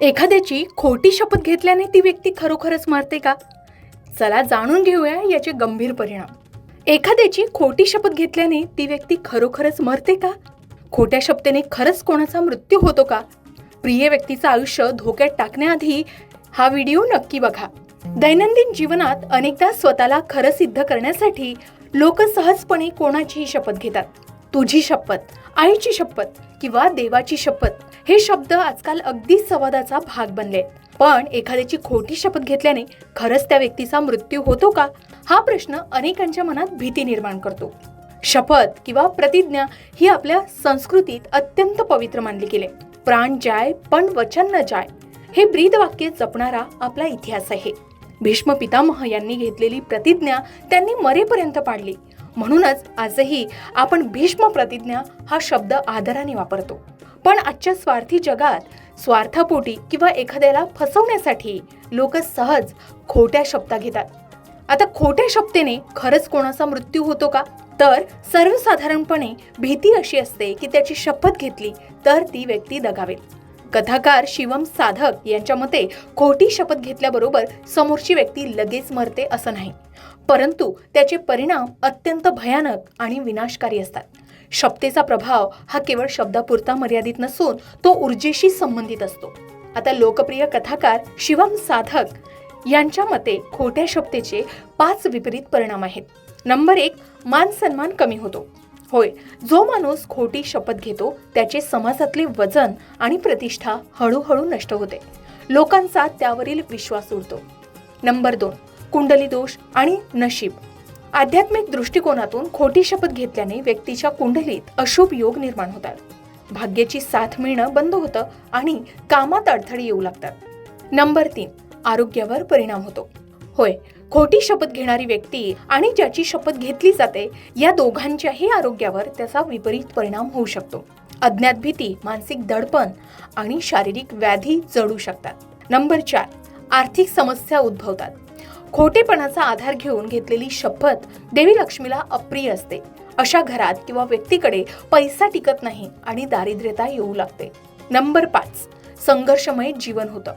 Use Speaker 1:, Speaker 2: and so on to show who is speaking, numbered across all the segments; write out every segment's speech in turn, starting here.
Speaker 1: एखाद्याची खोटी शपथ घेतल्याने ती व्यक्ती खरोखरच मरते का? चला जाणून घेऊया याचे गंभीर परिणाम. एखाद्याची खोटी शपथ घेतल्याने ती व्यक्ती खरोखरच मरते का? खोट्या शपथेने खरंच कोणाचा मृत्यू होतो का? प्रिय व्यक्तीचं आयुष्य धोक्यात टाकण्याआधी हा व्हिडिओ नक्की बघा. दैनंदिन जीवनात अनेकदा स्वतःला खरं सिद्ध करण्यासाठी लोक सहजपणे कोणाचीही शपथ घेतात. तुझी शपथ आईची शपथ किंवा देवाची शपथ हे शब्द आजकाल अगदी संवादाचा भाग बनले. पण एखाद्याची खोटी शपथ घेतल्याने खरंच त्या व्यक्तीचा मृत्यू होतो का? हा प्रश्न अनेकांच्या मनात भीती निर्माण करतो. शपथ किंवा प्रतिज्ञा ही आपल्या संस्कृतीत अत्यंत पवित्र मानली गेले. प्राण जाय पण वचन न जाय. हे ब्रीद वाक्य जपणारा आपला इतिहास आहे. भीष्म पितामह यांनी घेतलेली प्रतिज्ञा त्यांनी मरेपर्यंत पाडली. म्हणूनच आजही आपण भीष्म प्रतिज्ञा हा शब्द आदराने वापरतो. पण आजच्या स्वार्थी जगात स्वार्थापोटी किंवा एखाद्याला फसवण्यासाठी लोक सहज खोट्या शब्दा घेतात. आता खोट्या शब्देने खरंच कोणाचा मृत्यू होतो का? तर सर्वसाधारणपणे भीती अशी असते की त्याची शपथ घेतली तर ती व्यक्ती दगावेल. कथाकार शिवम साधक यांच्या मते खोटी शपथ घेतल्याबरोबर समोरची व्यक्ती लगेच मरते असं नाही. परंतु त्याचे परिणाम अत्यंत भयानक आणि विनाशकारी असतात. शब्देचा प्रभाव हा केवळ शब्दापुरता मर्यादित नसून तो ऊर्जेशी संबंधित असतो. आता लोकप्रिय कथाकार शिवम साधक यांच्या मते खोट्या शब्देचे पाच विपरीत परिणाम आहेत. नंबर एक मान सन्मान कमी होतो. होय जो माणूस खोटी शपथ घेतो त्याचे समाजातले वजन आणि प्रतिष्ठा हळूहळू नष्ट होते. लोकांचा त्यावरील विश्वास उडतो. नंबर दोन कुंडली दोष आणि नशीब. आध्यात्मिक दृष्टिकोनातून खोटी शपथ घेतल्याने व्यक्तीच्या कुंडलीत अशुभ योग निर्माण होतात. भाग्याची साथ मिळणं बंद होतं आणि कामात अडथळे येऊ लागतात. नंबर तीन आरोग्यावर परिणाम होतो. होय खोटी शपथ घेणारी व्यक्ती आणि ज्याची शपथ घेतली जाते या दोघांच्याही आरोग्यावर त्याचा विपरीत परिणाम होऊ शकतो. अज्ञात भीती मानसिक दडपण आणि शारीरिक व्याधी जडू शकतात. नंबर चार आर्थिक समस्या उद्भवतात. खोटेपणाचा आधार घेऊन घेतलेली शपथ देवी लक्ष्मीला अप्रिय असते. अशा घरात किंवा व्यक्तीकडे पैसा टिकत नाही आणि दारिद्र्यता येऊ लागते. नंबर पाच संघर्षमय जीवन होतं.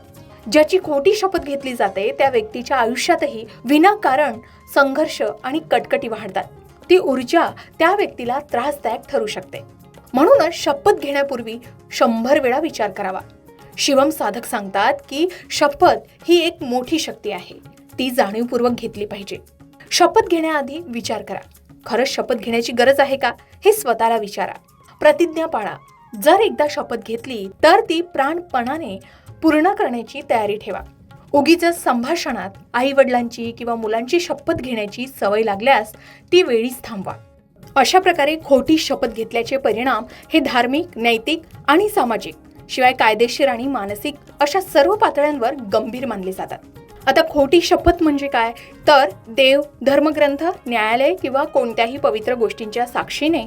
Speaker 1: ज्याची खोटी शपथ घेतली जाते त्या व्यक्तीच्या आयुष्यातही विनाकारण संघर्ष आणि कटकटी वाढतात. ती ऊर्जा त्या व्यक्तीला त्रासदायक ठरू शकते. म्हणूनच शपथ घेण्यापूर्वी शंभर वेळा विचार करावा. शिवम साधक सांगतात की शपथ ही एक मोठी शक्ती आहे. ती जाणीवपूर्वक घेतली पाहिजे. शपथ घेण्याआधी विचार करा. खरंच शपथ घेण्याची गरज आहे का? हे स्वतःला विचारा. प्रतिज्ञा पाळा. जर एकदा शपथ घेतली तर ती प्राणपणाने पूर्ण करण्याची तयारी ठेवा. उगीच संभाषणात आई वडिलांची किंवा मुलांची शपथ घेण्याची सवय लागल्यास ती वेळीच थांबवा. अशा प्रकारे खोटी शपथ घेतल्याचे परिणाम हे धार्मिक नैतिक आणि सामाजिक शिवाय कायदेशीर आणि मानसिक अशा सर्व पातळ्यांवर गंभीर मानले जातात. आता खोटी शपथ म्हणजे काय? तर देव धर्मग्रंथ न्यायालय किंवा कोणत्याही पवित्र गोष्टींच्या साक्षीने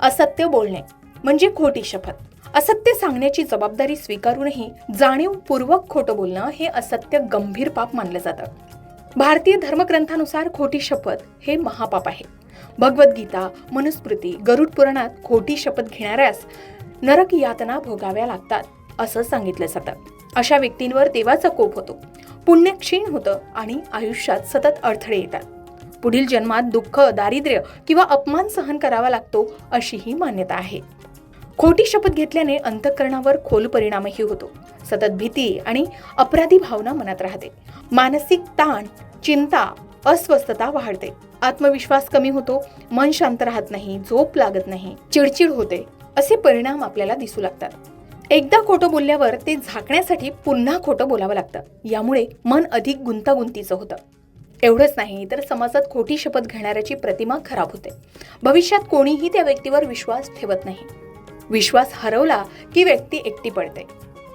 Speaker 1: असत्य बोलणे म्हणजे खोटी शपथ. असत्य सांगण्याची जबाबदारी स्वीकारूनही जाणीवपूर्वक खोटं बोलणं हे असत्य गंभीर पाप मानलं जातं. भारतीय धर्मग्रंथानुसार खोटी शपथ हे महापाप आहे. भगवद्गीता मनुस्मृती गरुड पुराणात खोटी शपथ घेणाऱ्यास नरक यातना भोगाव्या लागतात असं सांगितलं जातं. अशा व्यक्तींवर देवाचा कोप होतो. पुण्य क्षीण होतं आणि आयुष्यात सतत अडथळे येतात. पुढील जन्मात दुःख दारिद्र्य किंवा अपमान सहन करावा लागतो अशी ही मान्यता आहे. खोटी शपथ घेतल्याने अंतःकरणावर खोल परिणामही होतो. सतत भीती आणि अपराधी भावना मनात राहते. मानसिक ताण चिंता अस्वस्थता वाढते. आत्मविश्वास कमी होतो मन शांत राहत नाही झोप लागत नाही चिडचिड होते असे परिणाम आपल्याला दिसू लागतात. एकदा खोटं बोलल्यावर ते झाकण्यासाठी पुन्हा खोटं बोलावं लागतं. यामुळे मन अधिक गुंतागुंतीचं होतं. एवढंच नाही तर समाजात खोटी शपथ घेणाऱ्याची प्रतिमा खराब होते. भविष्यात कोणीही त्या व्यक्तीवर विश्वास ठेवत नाही. विश्वास हरवला की व्यक्ती एकटी पडते.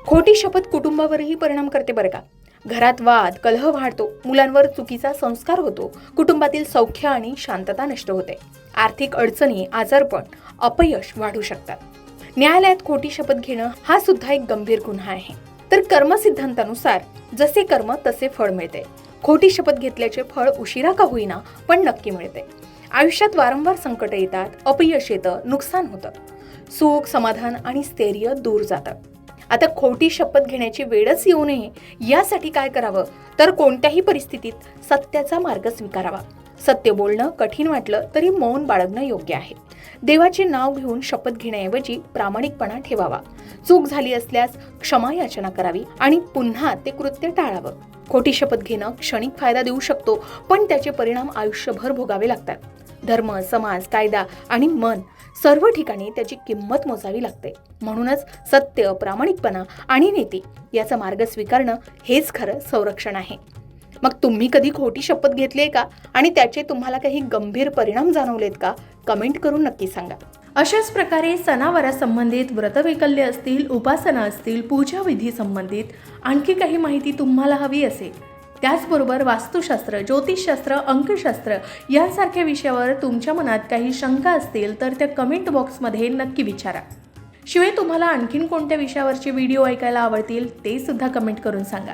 Speaker 1: खोटी शपथ कुटुंबावरही परिणाम करते बरं का. घरात वाद कलह वाढतो मुलांवर चुकीचा संस्कार होतो कुटुंबातील सौख्य आणि शांतता नष्ट होते. आर्थिक अडचणी आजारपण अपयश वाढू शकतात. न्यायालयात खोटी शपथ घेणं हा सुद्धा एक गंभीर गुन्हा आहे. तर कर्मसिद्धांतानुसार जसे कर्म तसे फळ मिळते. खोटी शपथ घेतल्याचे फळ उशिरा का होईना पण नक्की मिळते. आयुष्यात वारंवार संकट येतात अपयश येतं नुकसान होतं. सुख समाधान आणि स्थैर्य दूर जातं. आता खोटी शपथ घेण्याची वेळच येऊ नये यासाठी काय करावं? तर कोणत्याही परिस्थितीत सत्याचा मार्ग स्वीकारावा. सत्य बोलणं कठीण वाटलं तरी मौन बाळगणं योग्य आहे. देवाचे नाव घेऊन शपथ घेण्याऐवजी प्रामाणिकपणा ठेवावा. चूक झाली असल्यास क्षमा याचना करावी आणि पुन्हा ते कृत्य टाळावं. खोटी शपथ घेणं क्षणिक फायदा देऊ शकतो पण त्याचे परिणाम आयुष्यभर भोगावे लागतात. धर्म समाज कायदा आणि मन सर्व ठिकाणी त्याची किंमत मोजावी लागते. म्हणूनच सत्य प्रामाणिकपणा आणि नीती याचा मार्ग स्वीकारणं हेच खरं संरक्षण आहे. मग तुम्ही कधी खोटी शपथ घेतली आहे का? आणि त्याचे तुम्हाला काही गंभीर परिणाम जाणवलेत का? कमेंट करून नक्की सांगा. अशाच प्रकारे सणावारासंबंधित व्रतवैकल्य असतील उपासना असतील पूजाविधी संबंधित आणखी काही माहिती तुम्हाला हवी असेल. त्याचबरोबर वास्तुशास्त्र ज्योतिषशास्त्र अंकशास्त्र यांसारख्या विषयावर तुमच्या मनात काही शंका असतील तर त्या कमेंट बॉक्समध्ये नक्की विचारा. शिवाय तुम्हाला आणखीन कोणत्या विषयावरचे व्हिडिओ ऐकायला आवडतील ते सुद्धा कमेंट करून सांगा.